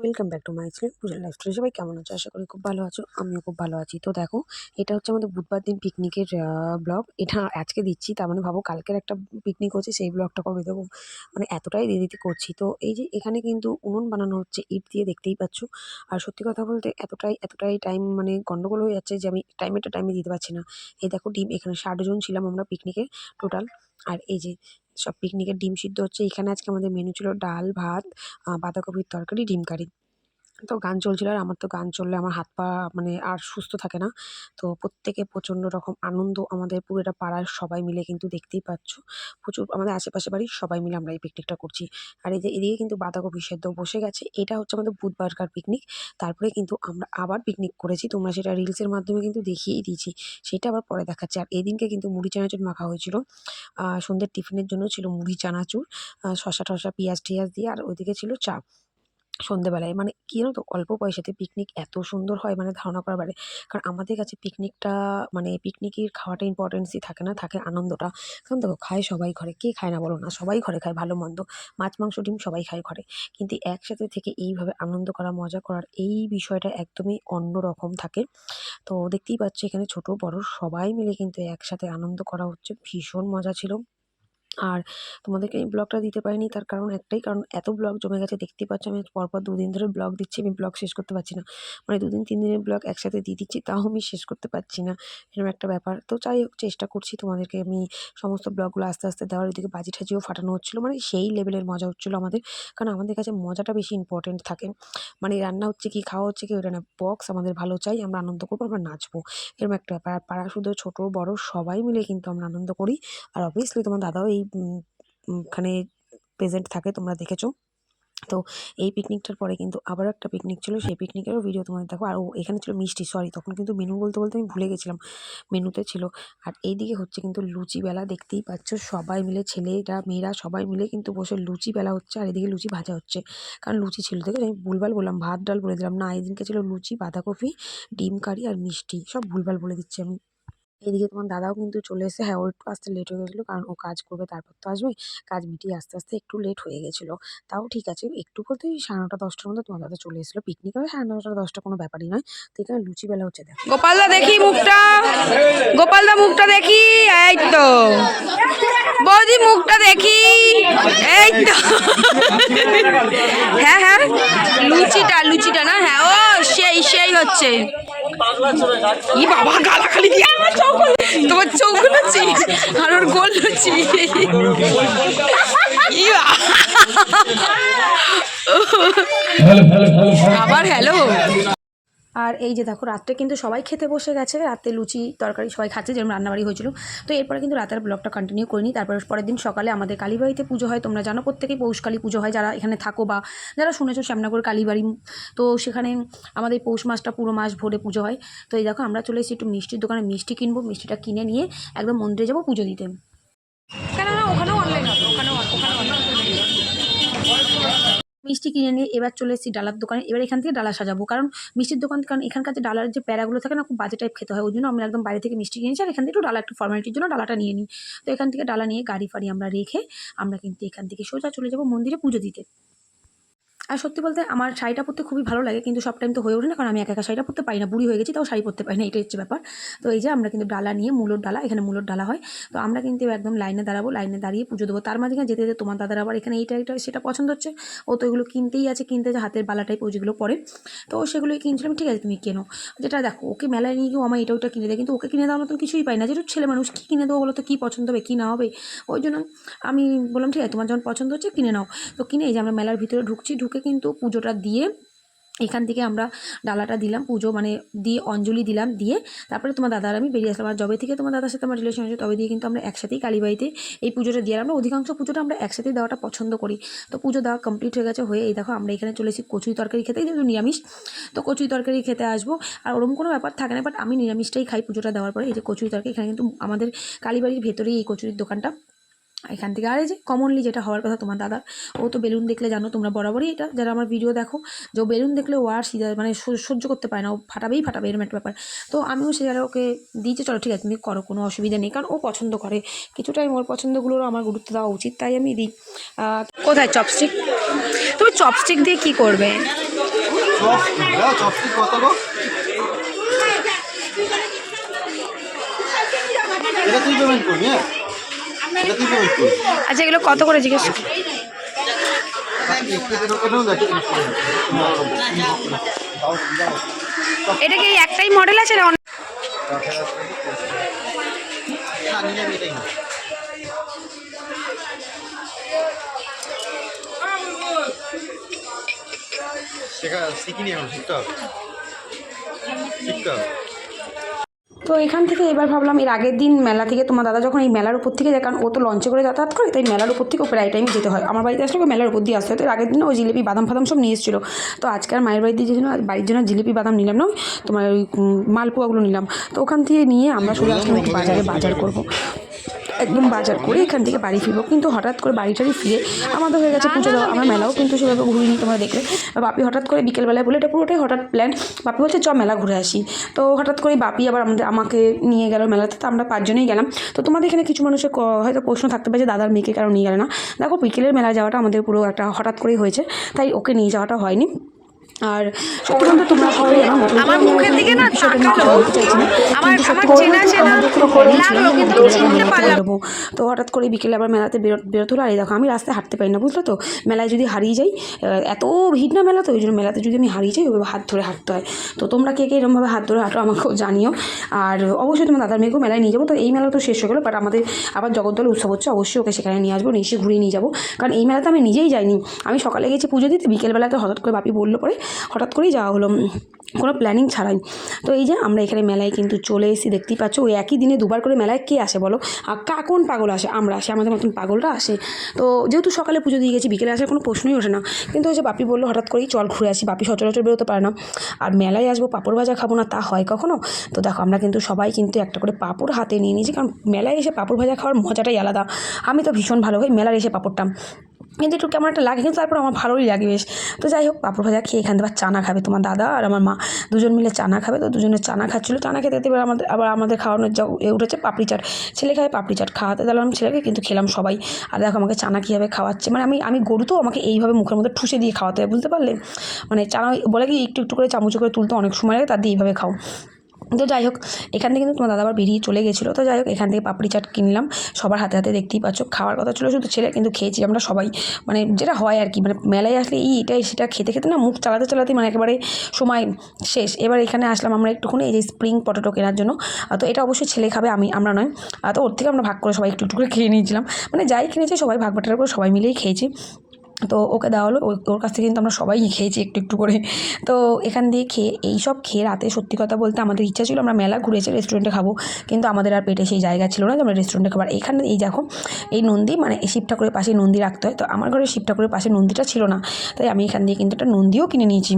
Welcome back to my channel পূজার life story সবাই কেমন আছো? আশা করি খুব ভালো আছো, আমিও খুব ভালো আছি। তো দেখো, এটা হচ্ছে আমাদের বুধবার দিন পিকনিকের ব্লগ এটা আজকে দিচ্ছি, তার মানে ভাবো কালকের একটা পিকনিক হচ্ছে, সেই ব্লগটা কবে দেবো? মানে এতটাই দিয়ে দিতে করছি। তো এই যে এখানে কিন্তু উনুন বানানো হচ্ছে, ইট দিয়ে দেখতেই পাচ্ছ। আর সত্যি কথা বলতে এতটাই এতটাই টাইম মানে গন্ডগোল হয়ে যাচ্ছে যে আমি টাইমেরটা টাইমে দিতে পারছি না। এই দেখো ডিম, এখানে ষাট জন ছিলাম আমরা পিকনিকে টোটাল আর এই যে সব পিকনিকের ডিম সিদ্ধ হচ্ছে। এখানে আজকে আমাদের মেনু ছিল ডাল, ভাত বাঁধাকপির তরকারি, ডিম কারি। তো গান চলছিল আর আমার তো গান চললে আমার হাত পা মানে আর সুস্থ থাকে না। তো প্রত্যেকে প্রচণ্ড রকম আনন্দ আমাদের পুরো এটা পাড়ার সবাই মিলে কিন্তু দেখতেই পাচ্ছ। প্রচুর আমাদের আশেপাশে বাড়ির সবাই মিলে আমরা এই পিকনিকটা করছি। আর এই যে এদিকে কিন্তু বাঁধাকপি সেদ্ধ বসে গেছে। এটা হচ্ছে আমাদের বুধবারকার পিকনিক তারপরে কিন্তু আমরা আবার পিকনিক করেছি। তোমরা সেটা রিলসের মাধ্যমে কিন্তু দেখিয়েই দিয়েছি। সেটা আবার পরে দেখাচ্ছে। আর এদিনকে কিন্তু মুড়ি চানাচুর মাখা হয়েছিল। সন্ধ্যের টিফিনের জন্য ছিল মুড়ি চানাচুর শসা টসা, পেঁয়াজ টিয়াজ দিয়ে, আর ওইদিকে ছিল চা। সন্ধেবেলায়। মানে কি জানো তো, অল্প পয়সাতে পিকনিক এত সুন্দর হয় মানে ধারণা করা বাইরে। কারণ আমাদের কাছে পিকনিকটা মানে পিকনিকের খাওয়াটা ইম্পর্টেন্সই থাকে না, থাকে আনন্দটা। কারণ দেখো, খায় সবাই ঘরে, কে খায় না বলো না, সবাই ঘরে খায় ভালো মন্দ। মাছ, মাংস, ডিম সবাই খায় ঘরে। কিন্তু একসাথে থেকে এইভাবে আনন্দ করা, মজা করার এই বিষয়টা একদমই অন্য রকম থাকে। তো দেখতেই পাচ্ছি এখানে ছোট, বড় সবাই মিলে কিন্তু একসাথে আনন্দ করা হচ্ছে। ভীষণ মজা ছিল। আর তোমাদেরকে এই ব্লগটা দিতে পারিনি, তার কারণ একটাই, কারণ এত ব্লগ জমে গেছে দেখতেই পাচ্ছ আমি পরপর দুদিন ধরে ব্লগ দিচ্ছি, আমি ব্লগ শেষ করতে পারছি না। মানে দুদিন, তিন দিনের ব্লগ একসাথে দিয়ে দিচ্ছি, তাও আমি শেষ করতে পারছি না, এরকম একটা ব্যাপার। তো হোক, চেষ্টা করছি তোমাদেরকে আমি সমস্ত ব্লগগুলো আস্তে আস্তে দেওয়ার ওইদিকে বাজি ঠাজিও ফাটানো হচ্ছিল মানে সেই লেভেলের মজা হচ্ছিল আমাদের, কারণ আমাদের কাছে মজাটা বেশি ইম্পর্টেন্ট থাকে। মানে রান্না হচ্ছে কি, খাওয়া হচ্ছে কি, ওটা না বক্স আমাদের ভালো চাই, আমরা আনন্দ করব, আমরা নাচবো, এরকম একটা ব্যাপার। পাড়া শুধু ছোটো, বড় সবাই মিলে কিন্তু আমরা আনন্দ করি। আর অবভিয়াসলি তোমার দাদাও এই উম, প্রেজেন্ট থাকে তোমরা দেখেছ। তো এই পিকনিকটার পরে কিন্তু আবার একটা পিকনিক ছিল। সেই পিকনিকেরও ভিডিও তোমাদের দেখো। আর ও এখানে ছিল মিষ্টি সরি তখন কিন্তু মেনু বলতে বলতে আমি ভুলে গেছিলাম। মেনুতে ছিল। আর এইদিকে হচ্ছে কিন্তু লুচি বেলা দেখতেই পাচ্ছ সবাই মিলে ছেলেরা মেয়েরা সবাই মিলে কিন্তু বসে লুচি বেলা হচ্ছে আর এদিকে লুচি ভাজা হচ্ছে। কারণ লুচি ছিল দেখে আমি ভুলভাল বললাম ভাত ডাল বলে দিলাম। না এদিনকে ছিল লুচি বাঁধাকপি ডিম কারি আর মিষ্টি। সব ভুলভাল বলে দিচ্ছি আমি। এদিকে তোমার দাদাও কিন্তু চলে এসে হ্যাঁ ওর একটু আসতে লেট হয়ে গেছিল, কারণ ও কাজ করবে, তারপর তো আসবে কাজ মিটিয়ে আস্তে আস্তে একটু লেট হয়ে গেছিল। তাও ঠিক আছে, একটু বলতে সাড়ে নটা, দশটার মধ্যে তোমার দাদা চলে এসেছিল পিকনিক হবে সাড়ে নটা, দশটা কোনো ব্যাপারই নয়। তো এখানে লুচি বেলা হচ্ছে, দেখো। গোপালদা দেখি মুখটা। গোপালদা মুখটা দেখি। এই তো। বৌদি, মুখটা দেখি। এই তো। হ্যাঁ হ্যাঁ। লুচিটা লুচিটা না হ্যাঁ। হচ্ছে। ই বাবা দিয়ে আমার চোখ তোমার চোখ লুচি আর ওর গোল হচ্ছে আবার হ্যালো আর এই যে দেখো, রাত্রে কিন্তু সবাই খেতে বসে গেছে। রাতে লুচি, তরকারি সবাই খাচ্ছে, যেরকম রান্নাবাড়ি হয়েছিল। তো এরপরে কিন্তু রাতের ব্লগটা কন্টিনিউ করিনি। তারপরে পরের দিন সকালে আমাদের কালীবাড়িতে পুজো হয়। তোমরা জানো, প্রত্যেকেই পৌষকালী পুজো হয়। যারা এখানে থাকো বা যারা শুনেছো শ্যামনগর কালীবাড়ি, তো সেখানে আমাদের পৌষ মাসটা পুরো মাস ভরে পুজো হয়। তো এই দেখো, আমরা চলে এসেছি একটু মিষ্টির দোকানে। মিষ্টি কিনবো, মিষ্টিটা কিনে নিয়ে একদম মন্দিরে যাব পুজো দিতে। কেননা ওখানেও অনলাইন হবে। মিষ্টি কিনে নিয়ে এবার চলে এসেছি ডালার দোকানে। এবার এখান থেকে ডালা সাজাবো। কারণ মিষ্টির দোকান, কারণ এখানকার যে ডালার যে প্যারাগুলো থাকে না, খুব বাজে টাইপ খেতে হয়। ওই জন্য আমি একদম বাইরে থেকে মিষ্টি কিনেছি আর এখান থেকে একটু ডালা, একটু ফর্মালিটির জন্য ডালাটা নিয়ে নিই। তো এখান থেকে ডালা নিয়ে গাড়ি ফাড়ি আমরা রেখে আমরা কিন্তু এখান থেকে সোজা চলে যাব মন্দিরে পুজো দিতে। আর সত্যি বলতে আমার শাড়িটা পরতে খুবই ভালো লাগে, কিন্তু সব টাইম তো হয়ে ওঠে না, কারণ আমি একা একা শাড়িটা পরতে পারি না, বুড়ি হয়ে গেছি, তাও শাড়ি পরতে পারি না, এটাই হচ্ছে ব্যাপার। তো এই যে আমরা কিন্তু ডালা নিয়ে মূলোর ডালা, এখানে মূলোর ডালা হয়। তো আমরা কিন্তু একদম লাইনে দাঁড়াবো, লাইনে দাঁড়িয়ে পুজো দেবো। তার মাঝখানে যেতে যেতে তোমার দাদার আবার এখানে এইটা এটা সেটা পছন্দ হচ্ছে। ও তো এগুলো কিনতেই আছে, কিনতে যে হাতের বালা টাইপ ও যেগুলো পরে। তো সেগুলোই কিনছিলাম, ঠিক আছে, তুমি কেনো। যেটা দেখো, ওকে মেলায় নিয়ে গিয়েও আমার এটা ওটা কিনে দেয়, কিন্তু ওকে কিনে দেওয়ার মতন কিছুই পাই না। যেহেতু ছেলে মানুষ, কী কিনে দেবো বলো তো, কী পছন্দ হবে, কী না হবে? ওই জন্য আমি বললাম, ঠিক আছে, তোমার যখন পছন্দ হচ্ছে, কিনে নাও। তো কিনে এই যে আমরা মেলার ভিতরে ঢুকছি, ঢুকে কিন্তু পুজোটা দিয়ে এখান থেকে আমরা ডালাটা দিলাম, পুজো মানে দিয়ে অঞ্জলি দিলাম, দিয়ে তারপরে তোমার দাদা আর আমি বেরিয়ে আসলাম। আর যবে থেকে তোমার দাদার সাথে আমার রিলেশন আছে তবে দিয়ে কিন্তু আমরা একসাথেই কালীবাড়িতে এই পুজোটা দিয়ে আমরা অধিকাংশ পুজোটা আমরা একসাথেই দেওয়াটা পছন্দ করি। তো পুজো দেওয়া কমপ্লিট হয়ে গেছে, হয়ে এই দেখো আমরা এখানে চলে এসেছি কচুরি তরকারি খেতে যেহেতু নিরামিষ। তো কচুরি তরকারি খেতে আসব, আর ওরকম কোনো ব্যাপার থাকে না বাট আমি নিরামিষটাই খাই পুজোটা দেওয়ার পরে। এই যে কচুরি তরকারি, এখানে কিন্তু আমাদের কালীবাড়ির ভেতরেই এই কচুরির দোকানটা। এখান থেকে। আর এই যে কমনলি যেটা হওয়ার কথা তোমার দাদার ও তো বেলুন দেখলে জানো তোমরা বরাবরই এটা। যারা আমার ভিডিও দেখো যে ও বেলুন দেখলে ও আর সিধা মানে সহ্য করতে পারে না ও ফাটাবেই ফাটাবে এরকম একটা ব্যাপার। তো আমিও সে যারা ওকে দিয়েছি চলো ঠিক আছে তুমি করো কোনো অসুবিধা নেই। কারণ ও পছন্দ করে। কিছু টাইম ওর পছন্দগুলোরও আমার গুরুত্ব দেওয়া উচিত তাই আমি দিই। কোথায় চপস্টিক তুমি চপস্টিক দিয়ে কি করবে? এটা তুই পেমেন্ট করবি হ্যাঁ? আচ্ছা এগুলো কত করে জিজ্ঞেস এটা কি একটাই মডেল আছে না শিখিনি এখন শিখতে হবে। শিখতে হবে। তো এখান থেকে এবার ভাবলাম এর আগের দিন মেলা থেকে তোমার দাদা যখন এই মেলার উপর থেকে যায়, কারণ ও তো লঞ্চে করে যাতায়াত করে, তাই মেলার উপর থেকে প্রায় টাইম যেতে হয়। আমার বাড়িতে আসলে মেলার উপর দিয়ে আসতে হয়। তো আগের দিন ওই জিলিপি, বাদাম ফাদাম সব নিয়ে এসেছিল। তো আজকাল মায়ের বাড়িতে যে জন্য বাড়ির জন্য জিলিপি, বাদাম নিলাম না তোমার ওই মালপোয়াগুলো নিলাম। তো ওখান থেকে নিয়ে আমরা শুধু আসলে বাজারে, বাজার করব। একদম বাজার করে এখান থেকে বাড়ি ফিরবো। কিন্তু হঠাৎ করে বাড়ি টাড়ি ফিরে আমাদের হয়ে গেছে পুজো দেওয়া। আমরা মেলাও কিন্তু সেভাবে ঘুরিনি তোমরা দেখলে। বাপি হঠাৎ করে বিকেলবেলায় বলে, এটা পুরোটাই হঠাৎ প্ল্যান বাপি বলছে, চ মেলা ঘুরে আসি। তো হঠাৎ করে বাপি আবার আমাদের, আমাকে নিয়ে গেল মেলাতে। তো আমরা পাঁচজনেই গেলাম। তো তোমাদের এখানে কিছু মানুষের হয়তো প্রশ্ন থাকতে পারে যে, দাদার মেয়েকে কারণ নিয়ে গেলে না? দেখো, বিকেলের মেলা যাওয়াটা আমাদের পুরো একটা হঠাৎ করেই হয়েছে। তাই ওকে নিয়ে যাওয়াটা হয়নি। আর সত্যি বলতে তোমরা সবাই আমার মুখের দিকে না তাকালো। আমার আমার চেনা চেনা লাগল কিন্তু চিনতে পারলাম। তো হঠাৎ করে বিকেলে আবার মেলাতে বেরো- বেরোতে হলো আর এই দেখো আমি রাস্তায় হাঁটতে পারি না বুঝলো তো? মেলায় যদি হারিয়ে যাই এত ভিড় না মেলা তো ওই জন্য মেলাতে যদি আমি হারিয়ে যাই ওইভাবে হাত ধরে হাঁটতে হয়। তো তোমরা কে কে এরকমভাবে হাত ধরে হাঁটো আমাকেও জানিও। আর অবশ্যই তোমার দাদার মেয়েকেও মেলায় নিয়ে যাব। তো এই মেলা তো শেষ হয়ে গেলো বাট আমাদের আবার জগদ্দল উৎসব হচ্ছে অবশ্যই ওকে সেখানে নিয়ে আসব নিশ্চয়ই ঘুরিয়ে নিয়ে যাব। কারণ এই মেলাতে আমি নিজেই যাইনি। আমি সকালে গেছি পুজো দিতে বিকেলবেলাতে হঠাৎ করে বাপি বলল পরে হঠাৎ করেই যাওয়া হলো কোনো প্ল্যানিং ছাড়াই। তো এই যে আমরা এখানে মেলায় কিন্তু চলে এসেছি, দেখতেই পাচ্ছ, ওই একই দিনে দুবার করে মেলায় কে আসে বলো? আর কা, কোন পাগল আসে? আমরা আসি, আমাদের মতন পাগলরা আসে। তো যেহেতু সকালে পুজো দিয়ে গেছি, বিকেলে আসার কোনো প্রশ্নই ওঠে না। কিন্তু ওই যে বাপি বলল, হঠাৎ করেই চল ঘুরে আসি, বাপি সচরাচর বেরোতে পারে না। আর মেলায় আসব, পাঁপড় ভাজা খাব না, তা হয় কখনো? তো দেখো, আমরা কিন্তু সবাই কিন্তু একটা করে পাঁপড় হাতে নিয়ে নিয়েছি, কারণ মেলায় এসে পাঁপড় ভাজা খাওয়ার মজাটাই আলাদা। আমি তো ভীষণ ভালো হই মেলার এসে পাঁপড়টা। কিন্তু একটু কেমন একটা লাগে, কিন্তু তারপর আমার ভালোই লাগে বেশ। তো যাই হোক, পাঁপড় ভাজা খেয়ে এখান থেকে চানা খাবে তোমার দাদা আর আমার মা। দুজন মিলে চানা খাবে, তো দুজনে চানা খাচ্ছিলো। চানা খেতে এবার আমাদের, আবার আমাদের খাওয়ানোর যা এ উঠেছে পাপড়ি চাট। ছেলে খায় পাপড়ি চাট, খাওয়াতে দিলাম ছেলেকে, কিন্তু খেলাম সবাই। আর দেখো আমাকে চানা কীভাবে খাওয়াচ্ছে মানে আমি আমি গরু তো আমাকে এইভাবে মুখের মধ্যে ঠুসে দিয়ে খাওয়াতে হয়, বুঝতে পারলে? মানে চানা বলে কি একটু একটু করে চামচ করে তুলতে অনেক সময় লাগে, তার দিয়ে এইভাবে খাও। তো যাই হোক, এখান থেকে কিন্তু তোমার দাদা আবার বেরিয়ে চলে গেছিল। তো যাই হোক, এখান থেকে পাপড়ি চাট কিনলাম সবার হাতে হাতে দেখতেই পাচ্ছ, খাওয়ার কথা ছিল শুধু ছেলে, কিন্তু খেয়েছি আমরা সবাই। মানে যেটা হয় আর কি মানে মেলায় আসলে ই এটাই, সেটা খেতে খেতে না মুখ চালাতে চালাতে মানে একেবারে সময় শেষ। এবার এখানে আসলাম আমরা একটুখানি, এই যে স্প্রিং পটেটো কেনার জন্য। তো এটা অবশ্যই ছেলে খাবে, আমি, আমরা নয়। তো ওর থেকে আমরা ভাগ করে সবাই একটু একটু করে খেয়ে নিয়েছিলাম। মানে যাই কিনেছি, সবাই ভাগ বাটার করে সবাই মিলেই খেয়েছি। তো ওকে দেওয়া হলো। ওর কাছ থেকে কিন্তু আমরা সবাই খেয়েছি একটু একটু করে। তো এখান দিয়ে খেয়ে, এই সব খেয়ে রাতে সত্যি কথা বলতে আমাদের ইচ্ছা ছিল আমরা মেলা ঘুরেছি রেস্টুরেন্টে খাব। কিন্তু আমাদের আর পেটে সেই জায়গা ছিল না যে আমরা রেস্টুরেন্টে খাবার। এখানে এই দেখো, এই নন্দী মানে শিব ঠাকুরের পাশে নন্দী রাখতে হয়। তো আমার ঘরে শিব ঠাকুরের পাশে নন্দীটা ছিল না। তাই আমি এখান দিয়ে কিন্তু একটা নন্দীও কিনে নিয়েছি।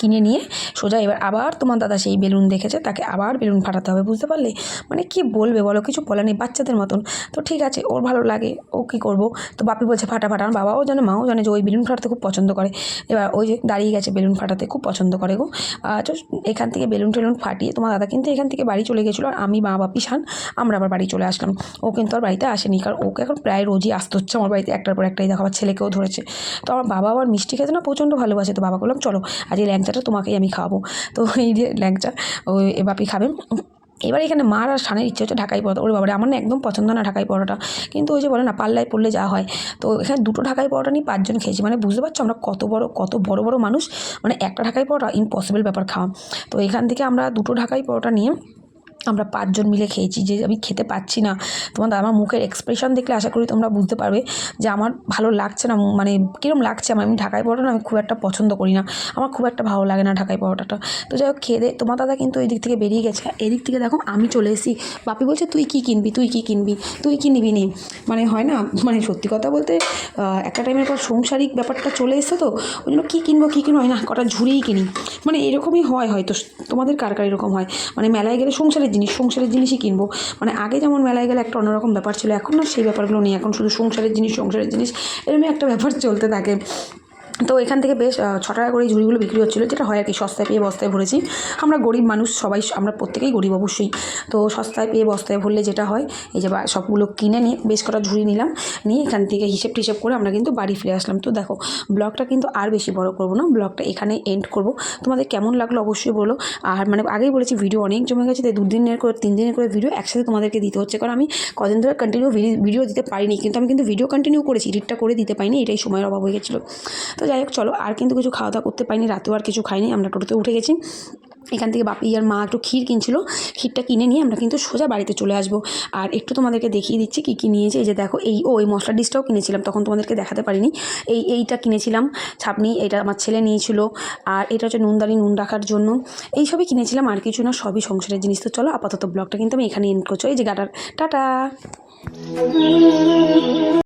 কিনে নিয়ে সোজা এবার আবার তোমার দাদা সেই বেলুন দেখেছে, তাকে আবার বেলুন ফাটাতে হবে, বুঝতে পারলে? মানে কি বলবে বলো, কিছু বলে নেই বাচ্চাদের মতন। তো ঠিক আছে, ওর ভালো লাগে, ও কী করব? তো বাপি বলছে, ফাটা ফাটা। ফাটান বাবাও জানে, মাও জানে যে ওই বেলুন ফাটাতে খুব পছন্দ করে। এবার ওই যে দাঁড়িয়ে গেছে বেলুন ফাটাতে, খুব পছন্দ করে গো। তো এখান থেকে বেলুন টেলুন ফাটিয়ে তোমার দাদা কিন্তু এখান থেকে বাড়ি চলে গেছিল, আর আমি মা বাপি শান, আমরা আবার বাড়ি চলে আসলাম। ও কিন্তু আর বাড়িতে আসেনি, কারণ ওকে এখন প্রায় রোজই আসতে হচ্ছে আমার বাড়িতে, একটার পর একটাই দেখো, আবার ছেলেকেও ধরেছে। তো আমার বাবা আবার মিষ্টি খেতে না প্রচণ্ড ভালোবাসে, তো বাবা বললাম, চলো, আজ ল্যাংচাটা তোমাকেই আমি খাওয়াবো। তো এই যে ল্যাংচা ওই এ বাপি খাবে। এবার এখানে মার আর সানের ইচ্ছে হচ্ছে ঢাকাই পরোটা। ওর বাবারে, আমার না একদম পছন্দ না ঢাকাই পরোটা। কিন্তু ওই যে বলে না, পাল্লায় পড়লে যা হয়। তো এখানে দুটো ঢাকাই পরোটা নিয়ে পাঁচজন খেয়েছি। মানে বুঝতে পারছ আমরা কত বড় কত বড় বড় মানুষ। মানে একটা ঢাকাই পরোটা ইম্পসিবল ব্যাপার খাওয়া। তো এখান থেকে আমরা দুটো ঢাকাই পরোটা নিয়ে আমরা পাঁচজন মিলে খেয়েছি, যে আমি খেতে পাচ্ছি না। তোমাদের আমার মুখের এক্সপ্রেশন দেখলে আশা করি তোমরা বুঝতে পারবে যে আমার ভালো লাগছে না মানে কীরকম লাগছে আমার। আমি ঢাকাই পরোটা আমি খুব একটা পছন্দ করি না। আমার খুব একটা ভালো লাগে না ঢাকাই পরোটাটা। তো যাই হোক, খেয়ে তোমার দাদা কিন্তু এই দিক থেকে বেরিয়ে গেছে। এদিক থেকে দেখো, আমি চলে এসেছি। বাপি বলছে, তুই কী কিনবি? তুই কী কিনবি? তুই কি নিবি নি? মানে হয় না মানে সত্যি কথা বলতে একটা টাইমের পর সংসারিক ব্যাপারটা চলে এসছে তো, ওই জন্য কী কিনবো কী কিনবো, হয় না, কটা ঝুড়িই কিনি। মানে এরকমই হয় হয়তো। তোমাদের কার কার এরকম হয়? মানে মেলায় গেলে সংসারের জিনিস, সংসারের জিনিসই কিনবো। মানে আগে যেমন মেলায় গেলে একটা অন্যরকম ব্যাপার ছিল, এখন না সেই ব্যাপারগুলো নেই। এখন শুধু সংসারের জিনিস সংসারের জিনিস এরকমই একটা ব্যাপার চলতে থাকে। তো এখান থেকে বেশ ছ টাকা করে ঝুড়িগুলো বিক্রি হচ্ছিল, যেটা হয় আর কি, সস্তায় পেয়ে বস্তায় ভরেছি। আমরা গরিব মানুষ, সবাই, আমরা প্রত্যেকেই গরিব অবশ্যই। তো সস্তায় পেয়ে বস্তায় ভরলে যেটা হয়, এই যে সবগুলো কিনে নিয়ে বেশ কটা ঝুড়ি নিলাম, নিয়ে এখান থেকে হিসেব টিসেব করে আমরা কিন্তু বাড়ি ফিরে আসলাম। তো দেখো, ব্লগটা কিন্তু আর বেশি বড় করব না, ব্লগটা এখানে এন্ড করব। তোমাদের কেমন লাগল অবশ্যই বলো। আর মানে আগেই বলেছি, ভিডিও অনেক জমে গেছে, তাই দুদিনের করে, তিন দিনের করে ভিডিও একসাথে তোমাদেরকে দিতে হচ্ছে। কারণ আমি কদিন ধরে কন্টিনিউ ভিডিও দিতে পারিনি, কিন্তু আমি কিন্তু ভিডিও কন্টিনিউ করেছি এডিটটা করে দিতে পারিনি, এটাই সময়ের অভাব হয়ে গেছিল। তো যাই হোক, চলো, আর কিন্তু কিছু খাওয়া দাওয়া করতে পারিনি, রাতেও আর কিছু খাইনি, আমরা টোটোতে উঠে গেছি। এখান থেকে বাপি আর মা একটু ক্ষীর কিনছিল, ক্ষীরটা কিনে নিয়ে আমরা কিন্তু সোজা বাড়িতে চলে আসব। আর একটু তোমাদেরকে দেখিয়ে দিচ্ছি কী কী নিয়েছে, এই যে দেখো, এই, ও, এই মশলা ডিশটাও কিনেছিলাম, তখন তোমাদেরকে দেখাতে পারিনি। এই, এইটা কিনেছিলাম, ছাপনি, এটা আমার ছেলে নিয়েছিল, আর এটা হচ্ছে নুনদানি, নুন রাখার জন্য। এই সবই কিনেছিলাম, আর কিছু না, সবই সংসারের জিনিস। তো চলো, আপাতত ব্লগটা কিন্তু আমি এখানে এন্ড করছি। এই যে গাটার, টাটা!